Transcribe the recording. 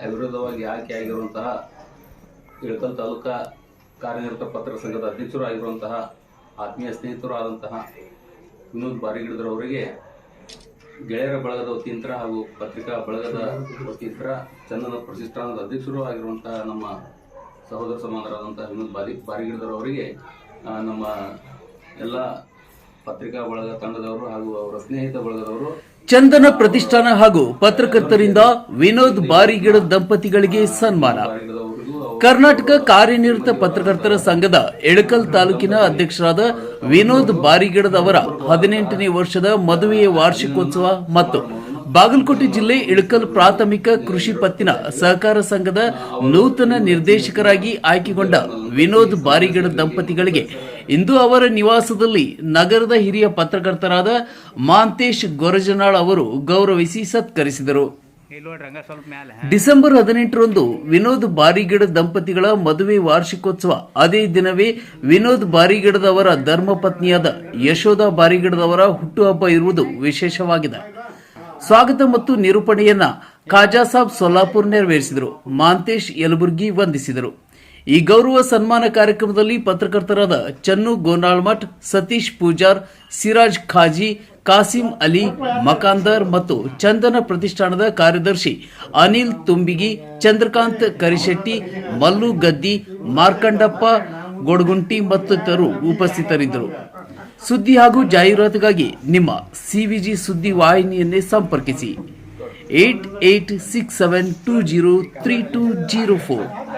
ಅವಿರೋಧವಾಗಿ ಆಯ್ಕೆಯಾಗಿರುವಂತಹ ಇಳಕಲ್ ತಾಲೂಕಾ ಕಾರ್ಯನಿರತ ಪತ್ರ ಸಂಘದ ಅಧ್ಯಕ್ಷರು ಆಗಿರುವಂತಹ ಆತ್ಮೀಯ ಸ್ನೇಹಿತರು ಆದಂತಹ ವಿನೋದ್ ಬಾರಿಗಿಡದ್ರವರಿಗೆ ಗೆಳೆಯರ ಬಳಗದ ವತಿಯಿಂದ ಹಾಗೂ ಪತ್ರಿಕಾ ಬಳಗದ ವತಿಯಿಂದ ಚಂದನ ಪ್ರತಿಷ್ಠಾನದ ಅಧ್ಯಕ್ಷರು ಆಗಿರುವಂತಹ ನಮ್ಮ ಸಹೋದರ ಸಮಾನರಾದಂತಹ ವಿನೋದ್ ಬಾರಿ ಬಾರಿಗಿಡದ್ರವರಿಗೆ ನಮ್ಮ ಎಲ್ಲ ಪತ್ರಿಕಾ ಬಳಗ ತಂಡದವರು ಹಾಗೂ ಅವರ ಸ್ನೇಹಿತ ಬಳಗದವರು ಚಂದನ ಪ್ರತಿಷ್ಠಾನ ಹಾಗೂ ಪತ್ರಕರ್ತರಿಂದ ವಿನೋದ್ ಬಾರಿಗಿಡ ದಂಪತಿಗಳಿಗೆ ಸನ್ಮಾನ. ಕರ್ನಾಟಕ ಕಾರ್ಯನಿರತ ಪತ್ರಕರ್ತರ ಸಂಘದ ಎಳಕಲ್ ತಾಲೂಕಿನ ಅಧ್ಯಕ್ಷರಾದ ವಿನೋದ್ ಬಾರಿಗಿಡದವರ ಹದಿನೆಂಟನೇ ವರ್ಷದ ಮದುವೆಯ ವಾರ್ಷಿಕೋತ್ಸವ ಮತ್ತು ಬಾಗಲಕೋಟೆ ಜಿಲ್ಲೆ ಇಳಕಲ್ ಪ್ರಾಥಮಿಕ ಕೃಷಿ ಪತ್ತಿನ ಸಹಕಾರ ಸಂಘದ ನೂತನ ನಿರ್ದೇಶಕರಾಗಿ ಆಯ್ಕೆಗೊಂಡ ವಿನೋದ್ ಬಾರಿಗಡ ದಂಪತಿಗಳಿಗೆ ಇಂದು ಅವರ ನಿವಾಸದಲ್ಲಿ ನಗರದ ಹಿರಿಯ ಪತ್ರಕರ್ತರಾದ ಮಾಂತೇಶ್ ಗೊರಜನಾಳ್ ಅವರು ಗೌರವಿಸಿ ಸತ್ಕರಿಸಿದರು. ಡಿಸೆಂಬರ್ ಹದಿನೆಂಟರಂದು ವಿನೋದ್ ಬಾರಿಗಿಡ ದಂಪತಿಗಳ ಮದುವೆ ವಾರ್ಷಿಕೋತ್ಸವ. ಅದೇ ದಿನವೇ ವಿನೋದ್ ಬಾರಿಗಿಡದವರ ಧರ್ಮಪತ್ನಿಯಾದ ಯಶೋಧ ಬಾರಿಗಿಡದವರ ಹುಟ್ಟುಹಬ್ಬ ಇರುವುದು ವಿಶೇಷವಾಗಿದೆ. ಸ್ವಾಗತ ಮತ್ತು ನಿರೂಪಣೆಯನ್ನ ಖಾಜಾ ಸಾಬ್ ಸೊಲ್ಲಾಪುರ್ ನೆರವೇರಿಸಿದರು. ಮಾಂತೇಶ್ ಯಲಬುರ್ಗಿ ವಂದಿಸಿದರು. ಈ ಗೌರವ ಸನ್ಮಾನ ಕಾರ್ಯಕ್ರಮದಲ್ಲಿ ಪತ್ರಕರ್ತರಾದ ಚನ್ನು ಗೋನಾಳ್ಮಠ್, ಸತೀಶ್ ಪೂಜಾರ್, ಸಿರಾಜ್ ಖಾಜಿ, ಕಾಸಿಂ ಅಲಿ, ಮಕಾಂದರ್ ಮತ್ತು ಚಂದನ ಪ್ರತಿಷ್ಠಾನದ ಕಾರ್ಯದರ್ಶಿ ಅನಿಲ್ ತುಂಬಿಗಿ, ಚಂದ್ರಕಾಂತ್ ಕರಿಶೆಟ್ಟಿ, ಮಲ್ಲು ಗದ್ದಿ, ಮಾರ್ಕಂಡಪ್ಪ ಗೊಡಗುಂಟಿ ಮತ್ತಿತರರು ಉಪಸ್ಥಿತರಿದ್ದರು. ಸುದ್ದಿ ಹಾಗೂ ಜಾಹೀರಾತುಗಾಗಿ ನಿಮ್ಮ ಸಿವಿಜಿ ಸುದ್ದಿ ವಾಹಿನಿಯನ್ನೇ ಸಂಪರ್ಕಿಸಿ. Eight eight six seven two zero three two zero four.